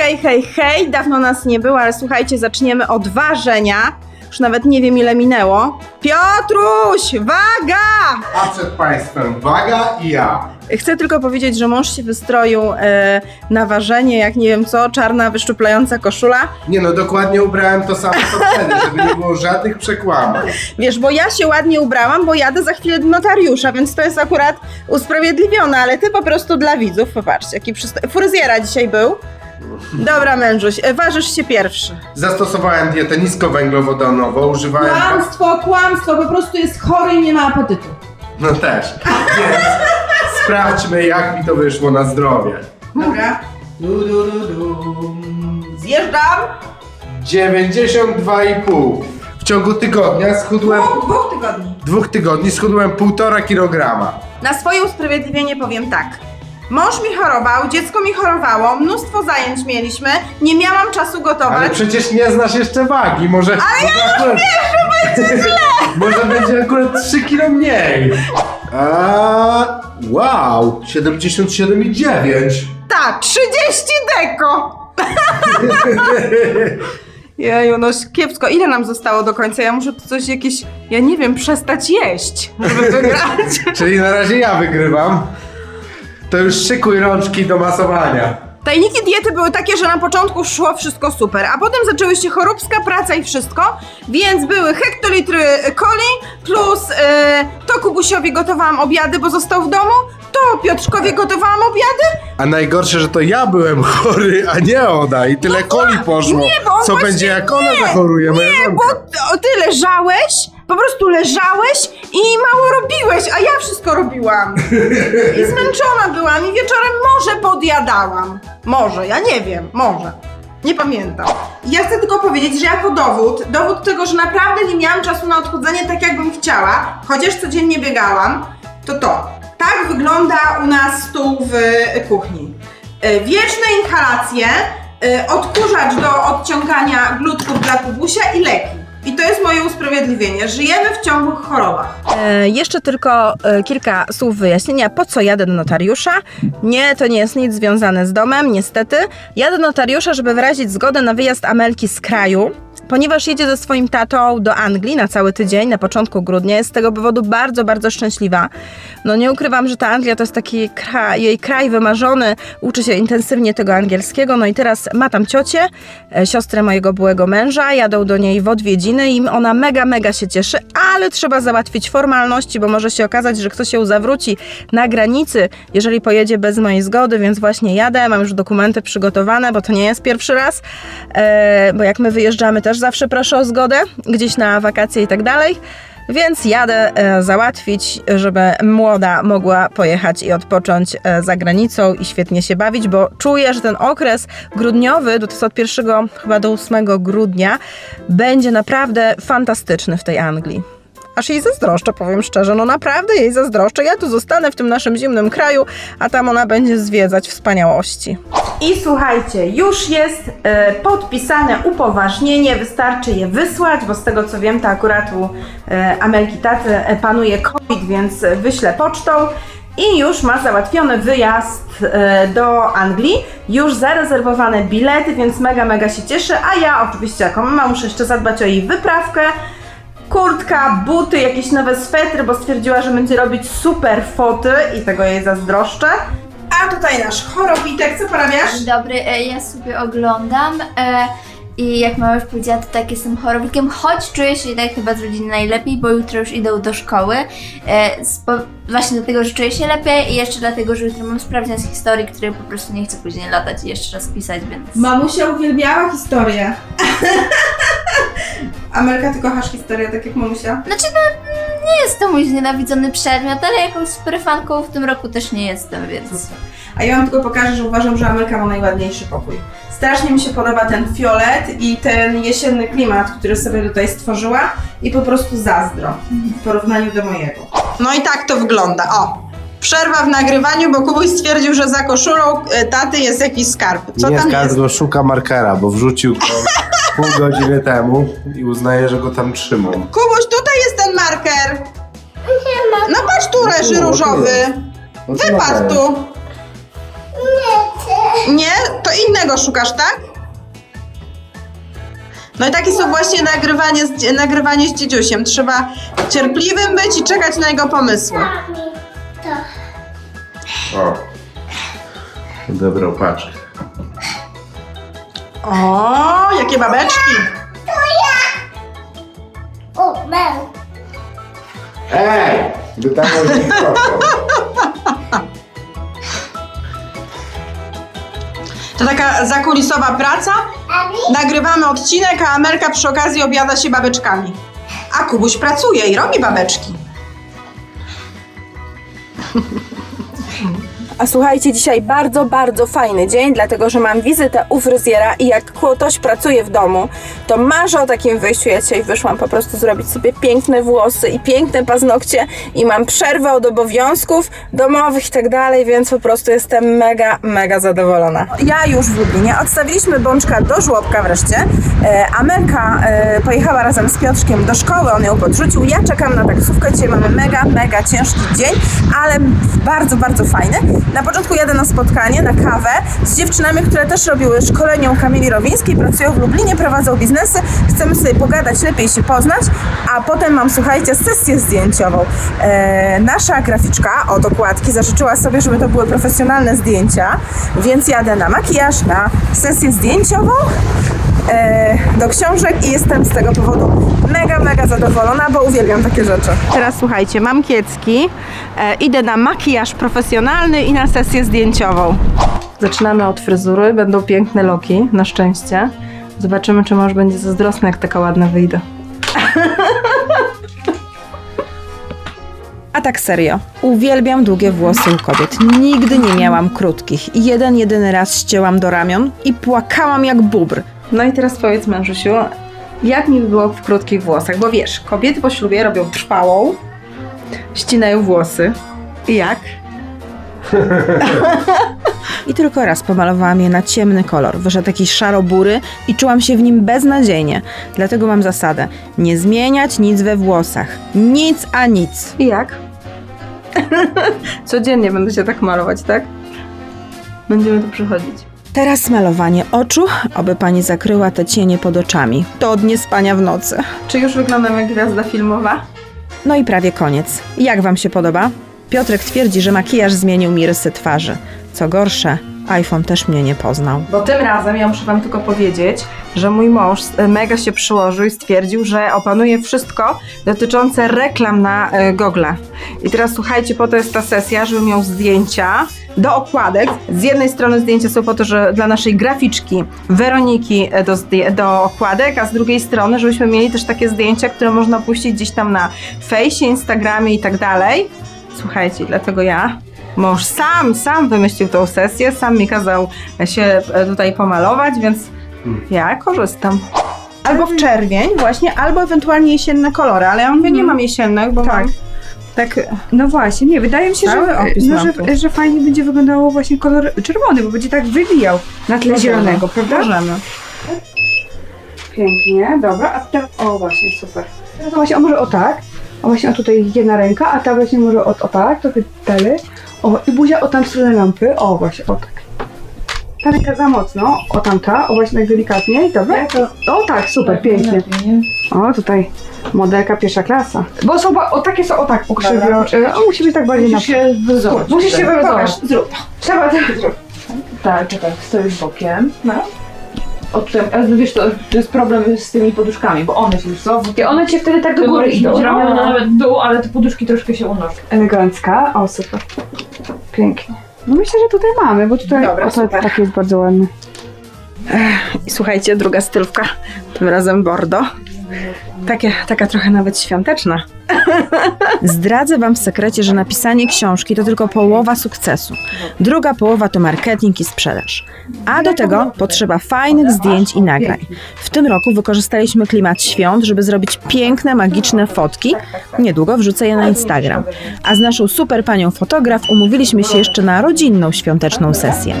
Hej, hej, hej, dawno nas nie było, ale słuchajcie, zaczniemy od ważenia. Już nawet nie wiem ile minęło. Piotruś, waga! A przed Państwem waga i ja. Chcę tylko powiedzieć, że mąż się wystroił e, na ważenie, jak nie wiem co, czarna, wyszczuplająca koszula. Nie no, dokładnie ubrałem to samo co wtedy, żeby nie było żadnych przekłamań. Wiesz, bo ja się ładnie ubrałam, bo jadę za chwilę do notariusza, więc to jest akurat usprawiedliwione, ale ty po prostu dla widzów, popatrzcie, jaki przystojny. Fryzjera dzisiaj był. Dobra, mężuś, e, ważysz się pierwszy. Zastosowałem dietę niskowęglowodanową, używałem... Kłamstwo, kłamstwo, po prostu jest chory i nie ma apetytu. No też. Więc sprawdźmy jak mi to wyszło na zdrowie. Dobra. Du, du, du, du. Zjeżdżam. 92,5. W ciągu tygodnia schudłem... Dwóch, dwóch tygodni. Dwóch tygodni schudłem 1,5 kg. Na swoje usprawiedliwienie powiem tak. Mąż mi chorował, dziecko mi chorowało, mnóstwo zajęć mieliśmy, nie miałam czasu Ale gotować. przecież nie znasz jeszcze wagi, może... Ale ja akurat, będzie źle! Może będzie akurat 3 kg mniej. A, wow, 77,9. Tak, 30 deko! Jeju, no kiepsko. Ile nam zostało do końca? Ja muszę tu coś jakieś, ja nie wiem, przestać jeść, żeby wygrać. Czyli na razie ja wygrywam. To już szykuj rączki do masowania. Tajniki diety były takie, że na początku szło wszystko super, a potem zaczęły się choróbska praca i wszystko, więc były hektolitry coli, plus e, to Kubusiowi gotowałam obiady, bo został w domu, to Piotrkowi gotowałam obiady, A najgorsze, że to ja byłem chory, a nie ona i tyle coli poszło. No nie, bo on Co właśnie- będzie jak ona zachoruje? moja Nie, bo ty leżałeś, po prostu leżałeś i mało robiłeś, a ja wszystko robiłam. I zmęczona byłam i wieczorem może podjadałam. Może, ja nie wiem, może. Nie pamiętam. Ja chcę tylko powiedzieć, że jako dowód, dowód tego, że naprawdę nie miałam czasu na odchudzanie tak, jakbym chciała, chociaż codziennie biegałam, to to. Tak wygląda u nas stół w kuchni. E, Wieczne inhalacje, e, odkurzacz do odciągania glutków dla Kubusia i leki. I to jest moje usprawiedliwienie. Żyjemy w ciągłych chorobach. E, jeszcze tylko e, kilka słów wyjaśnienia, po co jadę do notariusza. Nie, to nie jest nic związane z domem, niestety. Jadę do notariusza, żeby wyrazić zgodę na wyjazd Amelki z kraju. Ponieważ jedzie ze swoim tatą do Anglii na cały tydzień, na początku grudnia, jest z tego powodu bardzo, bardzo szczęśliwa. No nie ukrywam, że ta Anglia to jest taki kraj, jej kraj wymarzony, uczy się intensywnie tego angielskiego, no i teraz ma tam ciocię, e, siostrę mojego byłego męża, jadą do niej w odwiedziny i ona mega, mega się cieszy, ale trzeba załatwić formalności, bo może się okazać, że ktoś ją zawróci na granicy, jeżeli pojedzie bez mojej zgody, więc właśnie jadę, mam już dokumenty przygotowane, bo to nie jest pierwszy raz, e, bo jak my wyjeżdżamy też zawsze proszę o zgodę, gdzieś na wakacje i tak dalej. Więc jadę e, załatwić, żeby młoda mogła pojechać i odpocząć e, za granicą i świetnie się bawić, bo czuję, że ten okres grudniowy, jest od 1 chyba do 8 grudnia, będzie naprawdę fantastyczny w tej Anglii. Aż jej zazdroszczę, powiem szczerze, no naprawdę jej zazdroszczę. Ja tu zostanę w tym naszym zimnym kraju, a tam ona będzie zwiedzać wspaniałości. I słuchajcie, już jest e, podpisane upoważnienie, wystarczy je wysłać, bo z tego co wiem, to akurat u e, Amelki Taty e, panuje COVID, więc wyślę pocztą. I już ma załatwiony wyjazd e, do Anglii, już zarezerwowane bilety, więc mega, mega się cieszę. A ja oczywiście jako mama muszę jeszcze zadbać o jej wyprawkę. Kurtka, buty, jakieś nowe swetry, bo stwierdziła, że będzie robić super foty i tego jej zazdroszczę. Tutaj nasz chorobitek, co porabiasz? Dzień dobry, e, ja sobie oglądam e, i jak mama już powiedziała, to tak jestem chorobikiem, choć czuję się tak chyba z rodziny najlepiej, bo jutro już idą do szkoły. E, spo, właśnie dlatego, że czuję się lepiej i jeszcze dlatego, że jutro mam sprawdzian z historii, który po prostu nie chcę później latać i jeszcze raz pisać, więc... Mamusia uwielbiała historię. Amelka, ty kochasz historię, tak jak mamusia? Znaczy, no, nie jest to mój znienawidzony przedmiot, ale jakąś superfanką w tym roku też nie jestem, więc... A ja wam tylko pokażę, że uważam, że Amelka ma najładniejszy pokój. Strasznie mi się podoba ten fiolet i ten jesienny klimat, który sobie tutaj stworzyła i po prostu zazdro w porównaniu do mojego. No i tak to wygląda, o. Przerwa w nagrywaniu, bo Kubuś stwierdził, że za koszulą e, taty jest jakiś skarb. Co nie tam jest? go szuka markera, bo wrzucił go pół godziny temu i uznaje, że go tam trzymam. Kubuś, tutaj jest ten marker. Nie ma. No patrz, tu leży Tu, tu różowy. No to Wypadł tu. Nie chcę. Nie? To innego szukasz, tak? No i takie są właśnie nagrywanie z, dzie- nagrywanie z dzidziusiem. Trzeba cierpliwym być i czekać na jego pomysły. O. Dobrą paczkę. O, jakie babeczki. O, mam. Ej! Wytarłem mikrofon. To taka zakulisowa praca. Nagrywamy odcinek, a Amelka przy okazji obiada się babeczkami. A Kubuś pracuje i robi babeczki. A słuchajcie, dzisiaj bardzo, bardzo fajny dzień, dlatego że mam wizytę u fryzjera i jak ktoś pracuje w domu, to marzę o takim wyjściu. Ja dzisiaj wyszłam po prostu zrobić sobie piękne włosy i piękne paznokcie i mam przerwę od obowiązków domowych i tak dalej, więc po prostu jestem mega, mega zadowolona. Ja już w Lublinie odstawiliśmy Bączka do żłobka wreszcie. E, Amelka e, pojechała razem z Piotrkiem do szkoły, on ją podrzucił. Ja czekam na taksówkę. Dzisiaj mamy mega, mega ciężki dzień, ale bardzo, bardzo fajny. Na początku jadę na spotkanie, na kawę z dziewczynami, które też robiły szkolenie u Kamili Rowińskiej, pracują w Lublinie, prowadzą biznesy. Chcemy sobie pogadać, lepiej się poznać, a potem mam, słuchajcie, sesję zdjęciową. E, nasza graficzka od okładki zażyczyła sobie, żeby to były profesjonalne zdjęcia, więc jadę na makijaż, na sesję zdjęciową do książek i jestem z tego powodu mega, mega zadowolona, bo uwielbiam takie rzeczy. Teraz słuchajcie, mam kiecki, e, idę na makijaż profesjonalny i na sesję zdjęciową. Zaczynamy od fryzury, będą piękne loki, na szczęście. Zobaczymy, czy mąż będzie zazdrosny, jak taka ładna wyjdę. A tak serio, uwielbiam długie włosy u kobiet. Nigdy nie miałam krótkich. Jeden, jedyny raz ścięłam do ramion i płakałam jak bubr. No i teraz powiedz mężusiu, jak mi by było w krótkich włosach? Bo wiesz, kobiety po ślubie robią trwałą, ścinają włosy. Jak? I tylko raz pomalowałam je na ciemny kolor. Wyszedł jakiś szarobury i czułam się w nim beznadziejnie. Dlatego mam zasadę: nie zmieniać nic we włosach. Nic a nic. I jak? Codziennie będę się tak malować, tak? Będziemy tu przychodzić. Teraz malowanie oczu, aby pani zakryła te cienie pod oczami. To od niespania w nocy. Czy już wyglądam jak gwiazda filmowa? No i prawie koniec. Jak wam się podoba? Piotrek twierdzi, że makijaż zmienił mi rysy twarzy. Co gorsze, iPhone też mnie nie poznał. Bo tym razem ja muszę wam tylko powiedzieć, że mój mąż e, mega się przyłożył i stwierdził, że opanuje wszystko dotyczące reklam na y, Google. I teraz słuchajcie, po to jest ta sesja, żebym miał zdjęcia do okładek. Z jednej strony zdjęcia są po to, że dla naszej graficzki Weroniki e, do, do okładek, a z drugiej strony, żebyśmy mieli też takie zdjęcia, które można puścić gdzieś tam na fejsie, Instagramie i tak dalej. Słuchajcie, dlatego ja, mąż sam, sam wymyślił tą sesję, sam mi kazał się e, tutaj pomalować, więc ja korzystam. Albo w czerwień właśnie, albo ewentualnie jesienne kolory, ale ja mówię, nie mam jesiennych, bo Tak. mam tak No właśnie, nie, wydaje mi się, Cały że, opis no, mam że, tu. że fajnie będzie wyglądało właśnie kolor czerwony, bo będzie tak wywijał na tle zielonego, prawda? możemy. Pięknie, dobra, a teraz, o właśnie, super. Teraz właśnie, a może o tak, a właśnie o tutaj jedna ręka, a ta właśnie może o, o tak, trochę dalej. O, i buzia o tam stronę lampy, o właśnie, o tak. Ta ręka za mocno, o tamta, o właśnie tak delikatnie, dobra? O tak, super, pięknie. O, tutaj modelka pierwsza klasa. Bo są, ba- o takie są, o tak, pokrzywione, o, musi być tak bardziej na... Musisz się wyzować. Musisz się. Zrób. Trzeba teraz zrobić. Tak, czekaj, stoisz bokiem. No. Od tym, ale wiesz, to, to jest problem z tymi poduszkami, bo one się już są. I one cię wtedy tak do góry idą. Ramiona nawet w dół, ale te poduszki troszkę się unoszą. Elegancka. O, super. Pięknie. No myślę, że tutaj mamy, bo tutaj Dobra, o, to super. jest bardzo ładne. I słuchajcie, druga stylówka, tym razem bordo. Takie, taka trochę nawet świąteczna. Zdradzę Wam w sekrecie, że napisanie książki to tylko połowa sukcesu. Druga połowa to marketing i sprzedaż. A do tego potrzeba fajnych zdjęć i nagrań. W tym roku wykorzystaliśmy klimat świąt, żeby zrobić piękne, magiczne fotki. Niedługo wrzucę je na Instagram. A z naszą super panią fotograf umówiliśmy się jeszcze na rodzinną świąteczną sesję.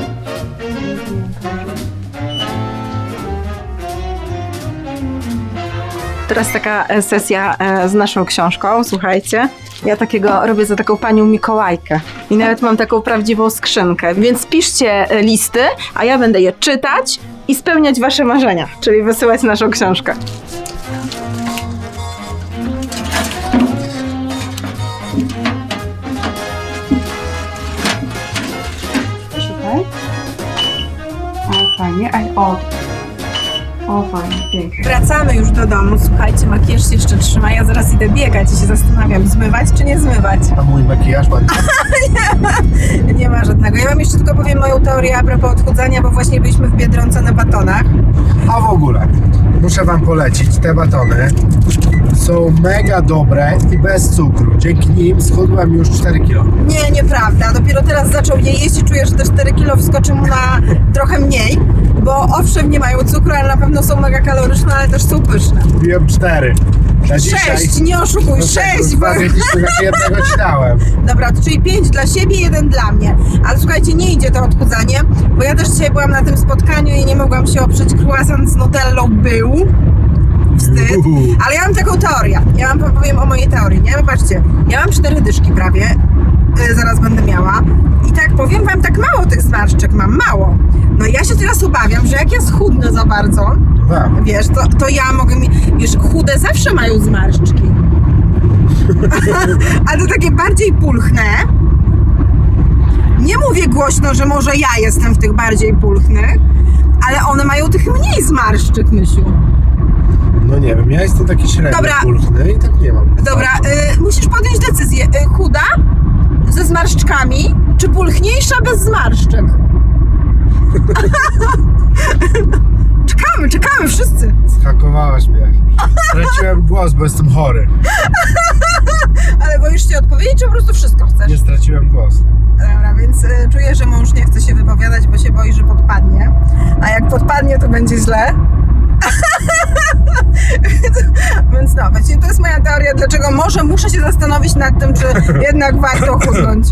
Teraz taka e, sesja e, z naszą książką, słuchajcie. Ja takiego robię za taką panią Mikołajkę. I nawet mam taką prawdziwą skrzynkę. Więc piszcie e, listy, a ja będę je czytać i spełniać wasze marzenia, czyli wysyłać naszą książkę. Szukaj. O, fajnie. O. O, fajnie, pięknie. Wracamy już do domu. Słuchajcie, makijaż się jeszcze trzyma. Ja zaraz idę biegać i się zastanawiam, zmywać czy nie zmywać. A mój makijaż ładny. Nie ma żadnego. Ja wam jeszcze tylko powiem moją teorię a propos odchudzania, bo właśnie byliśmy w Biedronce na batonach. A w ogóle, muszę wam polecić, te batony są mega dobre i bez cukru. Dzięki nim schudłem już 4 kg. Nie, nieprawda. Dopiero teraz zaczął je jeść i czuję, że te 4 kilo wskoczy mu na trochę mniej, bo owszem nie mają cukru, ale na pewno są mega kaloryczne, ale też są pyszne. Piłem 4. Na dzisiaj. Sześć, nie oszukuj, No sześć, tak, bo... Zjedliśmy na jednego ci dałem. Dobra, to czyli pięć dla siebie, jeden dla mnie. Ale słuchajcie, nie idzie to odchudzanie, bo ja też dzisiaj byłam na tym spotkaniu i nie mogłam się oprzeć. Croissant z nutellą był. Wstyd. Uhu. Ale ja mam taką teorię. Ja wam powiem o mojej teorii, nie? Popatrzcie, ja mam cztery dyszki prawie. y, Zaraz będę miała. I tak powiem wam, tak mało tych zmarszczek mam, mało. No ja się teraz obawiam, że jak ja schudnę za bardzo, Tak. wiesz, to, to ja mogę mi... Wiesz, chude zawsze mają zmarszczki. A to takie bardziej pulchne. Nie mówię głośno, że może ja jestem w tych bardziej pulchnych, ale one mają tych mniej zmarszczyk, Mysiu. No nie wiem, ja jestem taki średnio Dobra. pulchny i tak nie mam. Dobra, y, musisz podjąć decyzję. Y, chuda ze zmarszczkami, czy pulchniejsza bez zmarszczek? czekamy, czekamy wszyscy. Zhakowałaś mnie. Straciłem głos, bo jestem chory. Ale boisz się odpowiedzieć, czy po prostu wszystko chcesz? Nie straciłem głos. Dobra, więc y, czuję, że mąż nie chce się wypowiadać, bo się boi, że podpadnie. A jak podpadnie, to będzie źle. więc no, właśnie to jest moja teoria, dlaczego może muszę się zastanowić nad tym, czy jednak warto chudnąć.